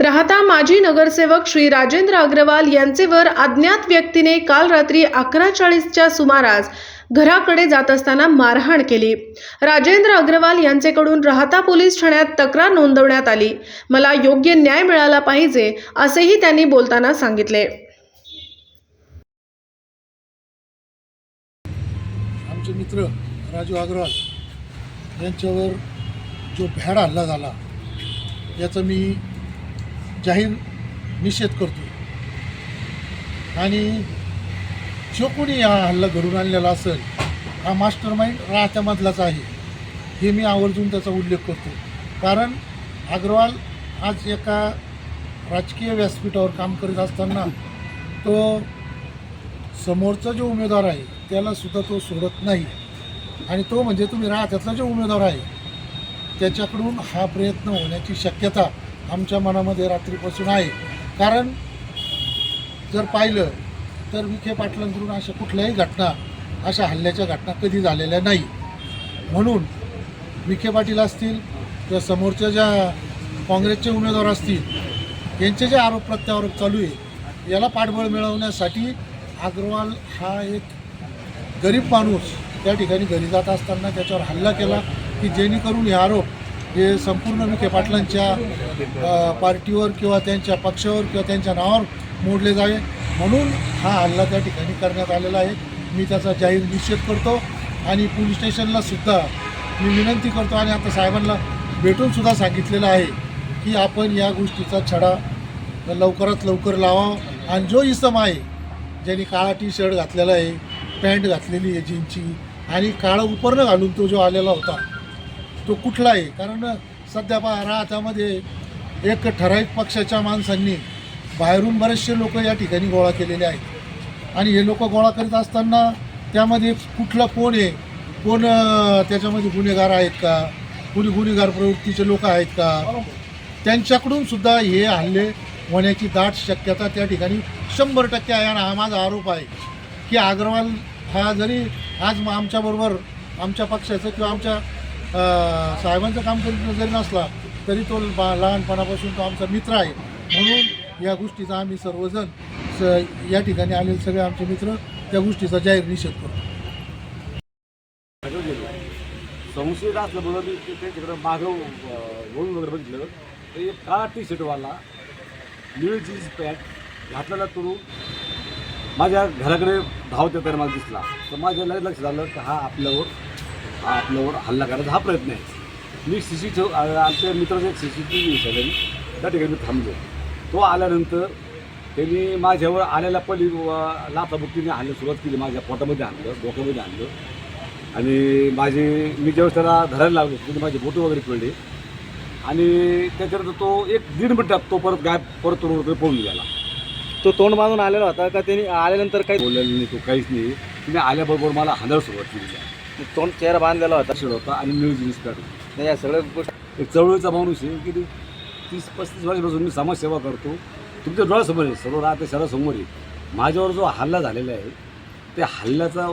राहता माजी नगरसेवक श्री राजेंद्र अग्रवाल यांचेवर अज्ञात व्यक्तीने काल रात्री अकरा चाळीसच्या सुमारास घराकडे जात असताना मारहाण केली. राजेंद्र अग्रवाल यांचेकडून राहता पोलीस ठाण्यात तक्रार नोंदवण्यात आली. मला योग्य न्याय मिळाला पाहिजे असेही त्यांनी बोलताना सांगितले. आमचे मित्र राजू अग्रवाल यांच्यावर जो भ्याड हल्ला झाला याचं मी जाहीर निषेध करतो आणि जो कोणी हा हल्ला घडून आणलेला असेल हा मास्टर माइंड राहत्यामधलाच आहे. हे मी आवर्जून त्याचा उल्लेख करतो. कारण अग्रवाल आज एका राजकीय व्यासपीठावर काम करत असताना तो समोरचा जो उमेदवार आहे त्याला सुद्धा तो सोडत नाही. आणि तो म्हणजे तुम्ही राहत्यातला जो उमेदवार आहे त्याच्याकडून हा प्रयत्न होण्याची शक्यता आमच्या मनामध्ये रात्रीपासून आहे. कारण जर पाहिलं तर विखे पाटलांकडून अशा कुठल्याही घटना अशा हल्ल्याच्या घटना कधी झालेल्या नाही. म्हणून विखे पाटील असतील किंवा समोरच्या ज्या काँग्रेसचे उमेदवार असतील यांचे जे आरोप प्रत्यारोप चालू आहे याला पाठबळ मिळवण्यासाठी अग्रवाल हा एक गरीब माणूस त्या ठिकाणी घरी जात असताना त्याच्यावर हल्ला केला की जेणेकरून हे आरोप हे संपूर्ण विखे पाटलांच्या पार्टीवर किंवा त्यांच्या पक्षावर किंवा त्यांच्या नावावर मोडले जावे. म्हणून हा हल्ला त्या ठिकाणी करण्यात आलेला आहे. मी त्याचा जाहीर निषेध करतो आणि पोलीस स्टेशनला सुद्धा मी विनंती करतो आणि आता साहेबांना भेटून सुद्धा सांगितलेलं आहे की आपण या गोष्टीचा छडा लवकरात लवकर लावावा आणि जो इसम आहे ज्यांनी काळा टी शर्ट घातलेला आहे पॅन्ट घातलेली आहे जीनची आणि काळं उपरणं घालून तो जो आलेला होता तो कुठला आहे कारण सध्या पहा राहतामध्ये एक ठराविक पक्षाच्या माणसांनी बाहेरून बरेचसे लोक या ठिकाणी गोळा केलेले आहेत. आणि हे लोक गोळा करीत असताना त्यामध्ये कुठलं कोण आहे? कोण त्याच्यामध्ये गुन्हेगार आहेत का? कुणी गुन्हेगार प्रवृत्तीचे लोक आहेत का? त्यांच्याकडून सुद्धा हे हल्ले होण्याची दाट शक्यता त्या ठिकाणी शंभर टक्के आहे. आणि हा माझा आरोप आहे की अग्रवाल हा जरी आज म- आमच्याबरोबर आमच्या पक्षाचं किंवा आमच्या साहेबांचं काम करीत जरी नसला तरी तो बा लहानपणापासून तो आमचा मित्र आहे. म्हणून या गोष्टीचा आम्ही सर्वजण स या ठिकाणी आलेले सगळे आमचे मित्र त्या गोष्टीचा जाहीर निषेध करतो. संशयित असल्यामुळं मी त्यांच्याकडे मागं अं, वळून वगैरे बघितलं. तर एक काळा टी शर्टवाला निळ जीन्स पॅन्ट घातलेला तरुण माझ्या घराकडे धावत येताना मला दिसला. तर माझ्या लगेच लक्षात आलं की हा आपल्यावर आपल्यावर हल्ला करायचा हा प्रयत्न आहे. मी सी सी टी आमच्या मित्राचा एक सी सी टी व्ही झालं त्या ठिकाणी मी थांबलो. तो आल्यानंतर त्यांनी माझ्यावर आलेल्या पली लाथाबुक्कीने हाणलं सुरुवात केली माझ्या पोटामध्ये आणलं डोक्यामध्ये आणलं आणि माझे मी ज्यावेळेस त्याला धरायला लागलो तिथे माझे बोटं वगैरे पडले. आणि त्याच्यानंतर तो एक दीड मिनिटात तो परत गायब परत वगैरे पळून गेला. तो तोंड बांधून आलेला होता का? त्यांनी आल्यानंतर काही बोललेला नाही तो काहीच नाही. तुम्ही आल्याबरोबर मला हाणायला सुरुवात केली. तोंड चेहरा बांधलेला होता. शिड होता आणि न्यूज जीन्स पॅन्ट नाही, या सगळ्या गोष्टी एक चळवळीचा माणूस आहे की तीस पस्तीस वर्षापासून मी समाजसेवा करतो. तुमच्या डोळ्यासमोर आहे सर्व राहते शहरासमोर आहे. माझ्यावर जो हल्ला झालेला आहे त्या हल्ल्याचा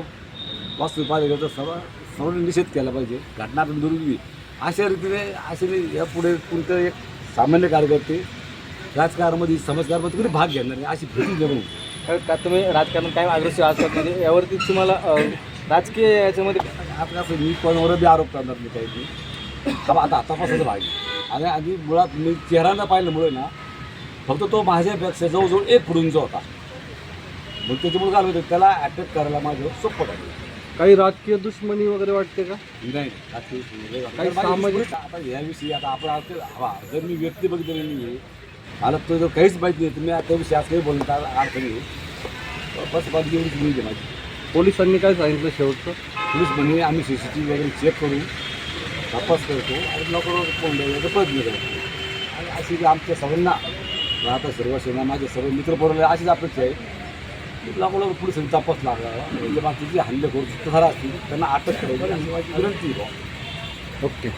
वास्तुपालिकेचा सर्व सर्वांनी निषेध केला पाहिजे. घटना आपण दुरुस्ती. अशा रीतीने अशा री- यापुढे कोणतं एक सामान्य कार्यकर्ते राजकारणामध्ये समाजकारणामध्ये कुठे भाग घेणार नाही अशी भीती होती. का तुम्ही राजकारण काय अग्रेसिव्ह असतात म्हणजे यावरती तुम्हाला राजकीय याच्यामध्ये आता कसं मी कोणावर बी आरोप करणार नाही काही नाही आता आता तपासाचं भाग आहे. आणि आधी मुळात मी चेहरा पाहिल्यामुळे ना फक्त तो माझ्यापेक्षा जवळजवळ एक फुडूंचा होता. मग त्याच्यामुळे काय होतं त्याला अटॅक करायला माझ्यावर सोपं टाकलं काही राजकीय दुश्मनी वगैरे वाटते का? नाही रात्री म्हणजे काही सामाजिक- आता ह्याविषयी आता आपण हवा जर मी व्यक्ती बघितलेली नाही आहे मला तो जर काहीच माहिती नाही मी त्याविषयी आज काही अर्थ नाही. बस बाकी एवढीच आहे माझी. पोलिसांनी काय सांगितलं शेवटचं? पोलीस म्हणे आम्ही सी सी टी व्ही वगैरे चेक करू तपास करतो आणि लवकर फोन द्यायचा प्रयत्न करतो आणि अशी जी आमच्या सर्वांना राहता सर्व सेना माझे सर्व मित्र बरोबर अशीच अपेक्षा आहे. की लवकर पोलिसांनी तपास लागला म्हणजे बाकीचे हल्ले करू ठरा असतील त्यांना अटक करायची. विनंती. ओके.